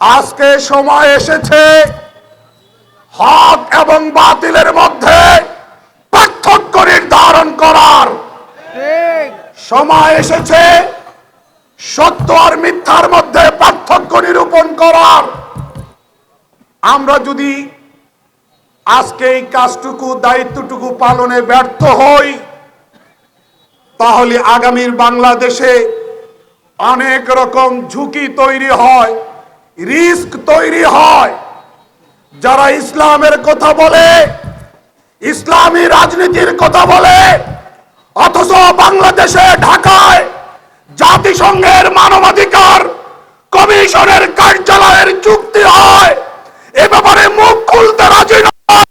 আজকে সময় এসেছে হক এবং বাতিলের মধ্যে পার্থক্য নির্ধারণ করার। সময় এসেছে সত্য আর মিথ্যার মধ্যে পার্থক্য নিরূপণ করার। আমরা যদি আজকে এই কাজটুকু দায়িত্বটুকু পালনে ব্যর্থ হই তাহলে আগামীর বাংলাদেশে অনেক রকম ঝুঁকি তৈরি হয়। রিস্ক তৈরি হয়। যারা ইসলামের কথা বলে, ইসলামী রাজনীতির কথা বলে, অথচ বাংলাদেশে, ঢাকায় জাতিসংঘের মানবাধিকার কমিশনের কার্যালয়ের চুক্তি হয়। এ ব্যাপারে মুখ খুলতে রাজি নয়।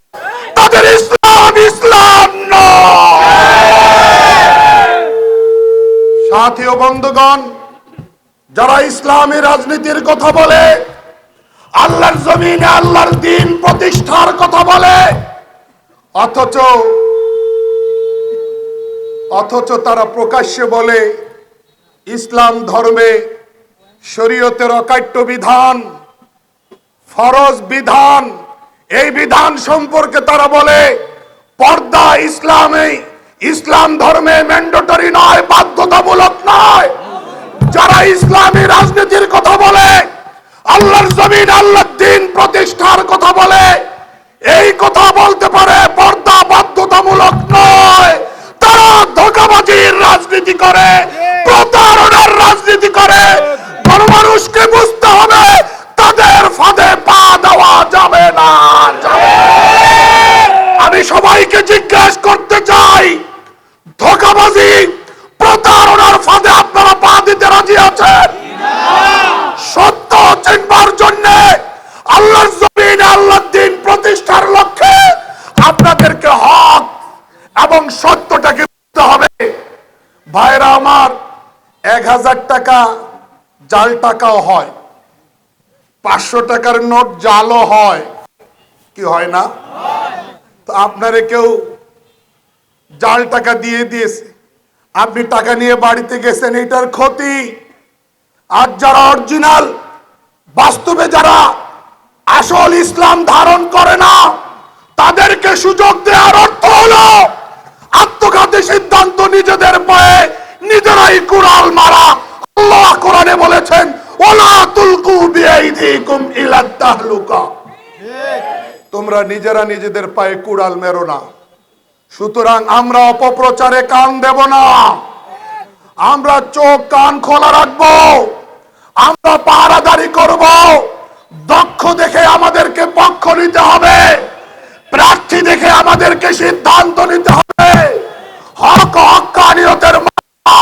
তাদের ইসলাম ইসলাম নয়। সাথী বন্ধুগণ যারা ইসলামী রাজনীতির কথা বলে, আল্লাহর জমিনে আল্লাহর দিন প্রতিষ্ঠার কথা বলে, অথচ অথচ তারা প্রকাশ্যে বলে, ইসলাম ধর্মে শরীয়তের অকাট্য বিধান, ফরজ বিধান, এই বিধান সম্পর্কে তারা বলে, পর্দা ইসলামে, ইসলাম ধর্মে ম্যান্ডেটরি নয়, বাধ্যতামূলক নয়। যারা ইসলামী রাজনীতির কথা বলে, আল্লাহর জমিন, আল্লাহর দিন প্রতিষ্ঠার কথা বলে, এই কথা বলতে পারে পর্দা বাধ্যতামূলক নয় তারা ধোকাবাজির রাজনীতি করে, প্রতারণার রাজনীতি করে গণমানুষকে বুঝতে হবে, তাদের ফাঁদে পা দেওয়া যাবে না। আমি সবাইকে জিজ্ঞেস করতে চাই, ধোকাবাজি প্রতারণার ফাঁদে আপনারা পা দিতে রাজি আছেন সত্য চিনবার জন্য আল্লাহর জমিন আল্লাহর দিন প্রতিষ্ঠার লক্ষ্যে আপনাদেরকে হক এবং সত্যটাকে বুঝতে হবে। ভাইরা আমার, এক হাজার টাকা জাল টাকাও হয়। পাঁচশো টাকার নোট জালও হয়। কি হয় না? তো আপনারে কেউ জাল টাকা দিয়ে দিয়েছে। আপনি টাকা নিয়ে বাড়িতে গেছেন এটার ক্ষতি। আর যারা অরিজিনাল, বাস্তবে যারা আসল ইসলাম ধারণ করে না, তাদেরকে সুযোগ দেওয়ার অর্থ হলো নিজেদের পায়ে নিজেরাই কুড়াল মারা। আল্লাহ কোরআনে বলেছেন, ওলা তুলকু বিআইদিকুম ইলা তাহলুকা। তোমরা নিজেরা নিজেদের পায়ে কুড়াল মেরো না। সুতরাং আমরা অপপ্রচারে কান দেব না। আমরা চোখ কান খোলা রাখব। আমরা পাহারাদারি করব। দক্ষ দেখে আমাদেরকে পক্ষ নিতে হবে। প্রার্থী দেখে আমাদেরকে সিদ্ধান্ত নিতে হবে হক হকানিয়তের মা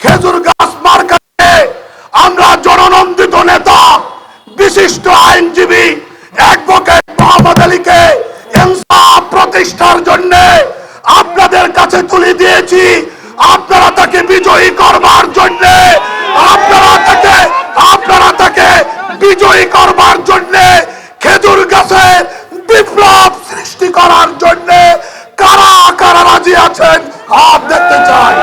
খেজুর গাছ মার্কাতে আমরা জননন্দিত নেতা বিশিষ্ট আইনজীবী অ্যাডভোকেট মোহাম্মদ আলীকে ইনসাফ প্রতিষ্ঠার জন্য আপনাদের কাছে তুলে দিয়েছি। আপনারা তাকে বিজয়ী করবার জন্য, আপনারা তাকে আপনারা তাকে বিজয়ী করবার জন্য খেজুর গাছে বিপ্লব সৃষ্টি করার জন্য কারা কারা রাজি আছেন হাত দেখতে চাই।